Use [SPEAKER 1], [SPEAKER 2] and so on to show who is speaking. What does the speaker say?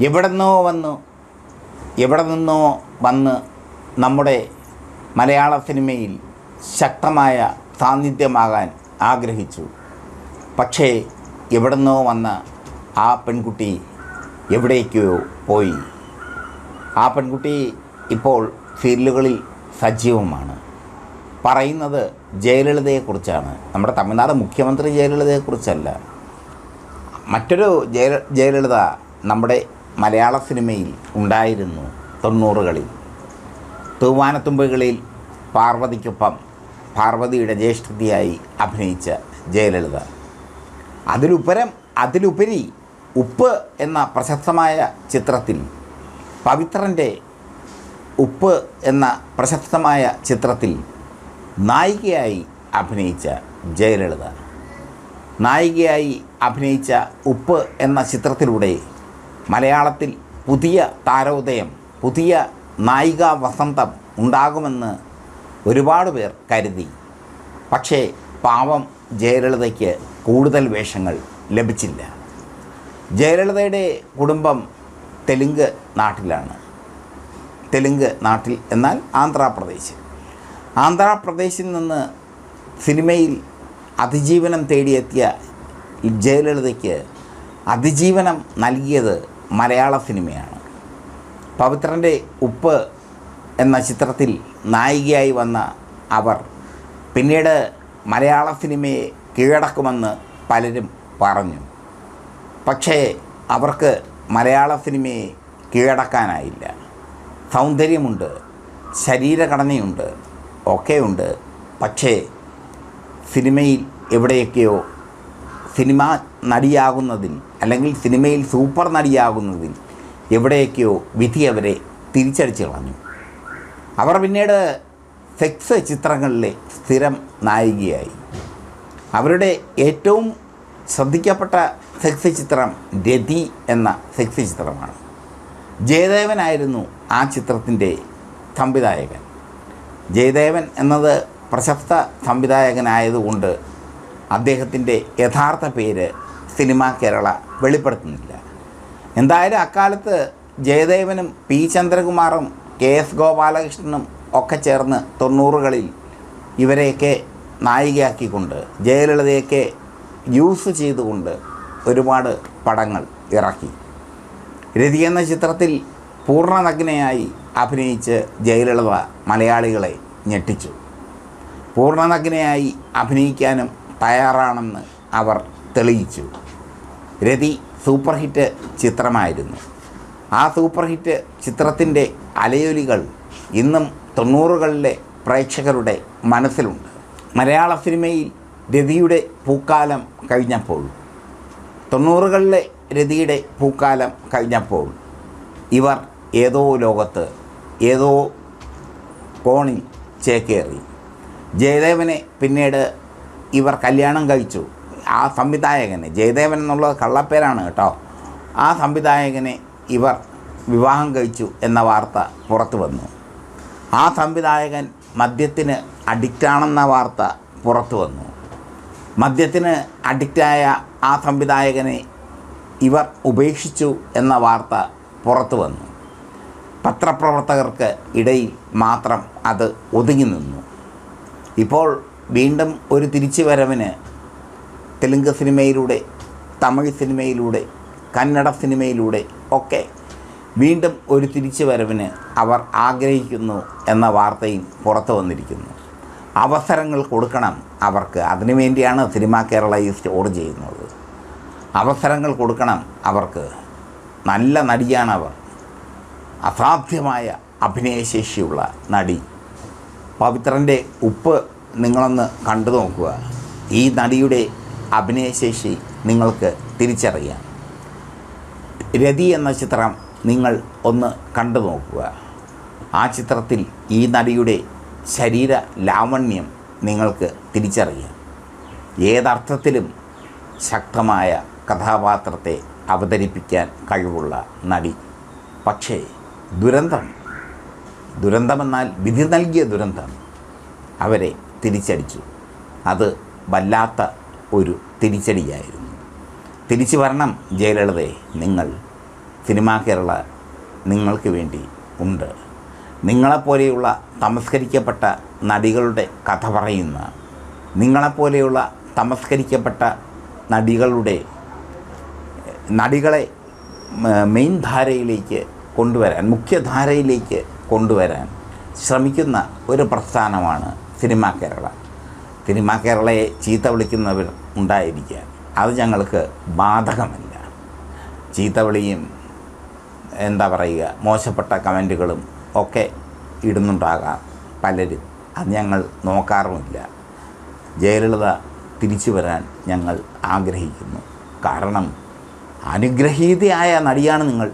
[SPEAKER 1] എവിടെ നിന്നോ വന്നു എവിടെ നിന്നോ വന്ന് നമ്മുടെ മലയാള സിനിമയിൽ ശക്തമായ സാന്നിധ്യമാകാൻ ആഗ്രഹിച്ചു. പക്ഷേ എവിടെന്നോ വന്ന ആ പെൺകുട്ടി എവിടേക്കോ പോയി. ആ പെൺകുട്ടി ഇപ്പോൾ സീരിയലുകളിൽ സജീവമാണ്. പറയുന്നത് ജയലളിതയെക്കുറിച്ചാണ്. നമ്മുടെ തമിഴ്നാട് മുഖ്യമന്ത്രി ജയലളിതയെക്കുറിച്ചല്ല. മറ്റൊരു ജയ ജയലളിത നമ്മുടെ മലയാള സിനിമയിൽ ഉണ്ടായിരുന്നു തൊണ്ണൂറുകളിൽ. തൂവാനത്തുമ്പുകളിൽ പാർവതിക്കൊപ്പം പാർവതിയുടെ ജ്യേഷ്ഠതയായി അഭിനയിച്ച ജയലളിത. അതിലുപരം അതിലുപരി ഉപ്പ് എന്ന പ്രശസ്തമായ ചിത്രത്തിൽ പവിത്രന്റെ ഉപ്പ് എന്ന പ്രശസ്തമായ ചിത്രത്തിൽ നായികയായി അഭിനയിച്ച ജയലളിത. നായികയായി അഭിനയിച്ച ഉപ്പ് എന്ന ചിത്രത്തിലൂടെ മലയാളത്തിൽ പുതിയ താരോദയം പുതിയ നായിക വസന്തം ഉണ്ടാകുമെന്ന് ഒരുപാട് പേർ കരുതി. പക്ഷേ പാവം ജയലളിതയ്ക്ക് കൂടുതൽ വേഷങ്ങൾ ലഭിച്ചില്ല. ജയലളിതയുടെ കുടുംബം തെലുങ്ക് നാട്ടിലാണ്. തെലുങ്ക് നാട്ടിൽ എന്നാൽ ആന്ധ്രാപ്രദേശ്. ആന്ധ്രാപ്രദേശിൽ നിന്ന് സിനിമയിൽ അതിജീവനം തേടിയെത്തിയ ജയലളിതയ്ക്ക് അതിജീവനം നൽകിയത് മലയാള സിനിമയാണ്. പവിത്രന്റെ ഉപ്പ് എന്ന ചിത്രത്തിൽ നായികയായി വന്ന അവർ പിന്നീട് മലയാള സിനിമയെ കീഴടക്കുമെന്ന് പലരും പറഞ്ഞു. പക്ഷേ അവർക്ക് മലയാള സിനിമയെ കീഴടക്കാനായില്ല. സൗന്ദര്യമുണ്ട് ശരീരഘടനയുണ്ട് ഒക്കെയുണ്ട്. പക്ഷേ സിനിമയിൽ എവിടെയൊക്കെയോ സിനിമ നടിയാകുന്നതിൽ അല്ലെങ്കിൽ സിനിമയിൽ സൂപ്പർ നടിയാകുന്നതിൽ എവിടെയൊക്കെയോ വിധി അവരെ തിരിച്ചടിച്ചു കളഞ്ഞു. അവർ പിന്നീട് സെക്സ് ചിത്രങ്ങളിലെ സ്ഥിരം നായികയായി. അവരുടെ ഏറ്റവും ശ്രദ്ധിക്കപ്പെട്ട സെക്സ് ചിത്രം രതി എന്ന സെക്സ് ചിത്രമാണ്. ജയദേവനായിരുന്നു ആ ചിത്രത്തിന്റെ സംവിധായകൻ. ജയദേവൻ എന്നത് പ്രശസ്ത സംവിധായകനായതുകൊണ്ട് അദ്ദേഹത്തിന്റെ യഥാർത്ഥ പേര് സിനിമ കേരള വെളിപ്പെടുത്തുന്നില്ല. എന്തായാലും അക്കാലത്ത് ജയദേവനും പി ചന്ദ്രകുമാറും കെ എസ് ഗോപാലകൃഷ്ണനും ഒക്കെ ചേർന്ന് തൊണ്ണൂറുകളിൽ ഇവരെയൊക്കെ നായികയാക്കിക്കൊണ്ട് ജയലളിതയൊക്കെ യൂസ് ചെയ്തുകൊണ്ട് ഒരുപാട് പടങ്ങൾ ഇറക്കി. രതി എന്ന ചിത്രത്തിൽ പൂർണനഗ്നയായി അഭിനയിച്ച് ജയലളിത മലയാളികളെ ഞെട്ടിച്ചു. പൂർണനഗ്നയായി അഭിനയിക്കാനും തയ്യാറാണെന്ന് അവർ തെളിയിച്ചു. രതി സൂപ്പർ ഹിറ്റ് ചിത്രമായിരുന്നു. ആ സൂപ്പർ ഹിറ്റ് ചിത്രത്തിന്റെ അലയൊലികൾ ഇന്നും തൊണ്ണൂറുകളിലെ പ്രേക്ഷകരുടെ മനസ്സിലുണ്ട്. മലയാള സിനിമയിൽ രതിയുടെ പൂക്കാലം കഴിഞ്ഞപ്പോൾ തൊണ്ണൂറുകളിലെ രതിയുടെ പൂക്കാലം കഴിഞ്ഞപ്പോൾ ഇവർ ഏതോ ലോകത്ത് ഏതോ കോണിൽ ചേക്കേറി. ജയദേവനെ പിന്നീട് ഇവർ കല്യാണം കഴിച്ചു. ആ സംവിധായകന് ജയദേവൻ എന്നുള്ളത് കള്ളപ്പേരാണ് കേട്ടോ. ആ സംവിധായകനെ ഇവർ വിവാഹം കഴിച്ചു എന്ന വാർത്ത പുറത്തു വന്നു. ആ സംവിധായകൻ മദ്യത്തിന് അഡിക്റ്റാണെന്ന വാർത്ത പുറത്തു വന്നു. മദ്യത്തിന് അഡിക്റ്റായ ആ സംവിധായകനെ ഇവർ ഉപേക്ഷിച്ചു എന്ന വാർത്ത പുറത്തു വന്നു. പത്രപ്രവർത്തകർക്ക് ഇടയിൽ മാത്രം അത് ഒതുങ്ങി നിന്നു. ഇപ്പോൾ വീണ്ടും ഒരു തിരിച്ചുവരവിന് തെലുങ്ക് സിനിമയിലൂടെ തമിഴ് സിനിമയിലൂടെ കന്നഡ സിനിമയിലൂടെ ഒക്കെ വീണ്ടും ഒരു തിരിച്ചു വരവിന് അവർ ആഗ്രഹിക്കുന്നു എന്ന വാർത്തയും പുറത്തു വന്നിരിക്കുന്നു. അവസരങ്ങൾ കൊടുക്കണം അവർക്ക്. അതിനുവേണ്ടിയാണ് സിനിമ കേരള ഈ സ്റ്റോർ ചെയ്യുന്നത്. അവസരങ്ങൾ കൊടുക്കണം അവർക്ക്. നല്ല നടിയാണവർ. അസാധ്യമായ അഭിനയശേഷിയുള്ള നടി. പവിത്രന്റെ ഉപ്പ് നിങ്ങളൊന്ന് കണ്ടു നോക്കുക. ഈ നടിയുടെ അഭിനയശേഷി നിങ്ങൾക്ക് തിരിച്ചറിയാം. രതി എന്ന ചിത്രം നിങ്ങൾ ഒന്ന് കണ്ടു നോക്കുക. ആ ചിത്രത്തിൽ ഈ നടിയുടെ ശരീര ലാവണ്യം നിങ്ങൾക്ക് തിരിച്ചറിയാം. ഏതർത്ഥത്തിലും ശക്തമായ കഥാപാത്രത്തെ അവതരിപ്പിക്കാൻ കഴിവുള്ള നടി. പക്ഷേ ദുരന്തം ദുരന്തമെന്നാൽ വിധി നൽകിയ ദുരന്തം അവരെ തിരിച്ചടിച്ചു. അത് വല്ലാത്ത ഒരു തിരിച്ചടിയായിരുന്നു. തിരിച്ചു വരണം ജയലളിതയെ നിങ്ങൾ. സിനിമാ കേരള നിങ്ങൾക്ക് വേണ്ടി ഉണ്ട്. നിങ്ങളെപ്പോലെയുള്ള തമസ്കരിക്കപ്പെട്ട നടികളുടെ കഥ പറയുന്ന നിങ്ങളെപ്പോലെയുള്ള തമസ്കരിക്കപ്പെട്ട നടികളുടെ നടികളെ മെയിൻ ധാരയിലേക്ക് കൊണ്ടുവരാൻ മുഖ്യധാരയിലേക്ക് കൊണ്ടുവരാൻ ശ്രമിക്കുന്ന ഒരു പ്രസ്ഥാനമാണ് സിനിമാ കേരള. സിനിമാ കേരളയെ ചീത്ത വിളിക്കുന്നവർ ഉണ്ടായിരിക്കുക. അത് ഞങ്ങൾക്ക് ബാധകമല്ല. ചീത്ത വിളിയും എന്താ പറയുക മോശപ്പെട്ട കമന്റുകളും ഒക്കെ ഇടുന്നുണ്ടാകാം പലരും. അത് ഞങ്ങൾ നോക്കാറുമില്ല. ജയലളിത തിരിച്ചു വരാൻ ഞങ്ങൾ ആഗ്രഹിക്കുന്നു. കാരണം അനുഗ്രഹീതയായ നടിയാണ് നിങ്ങൾ.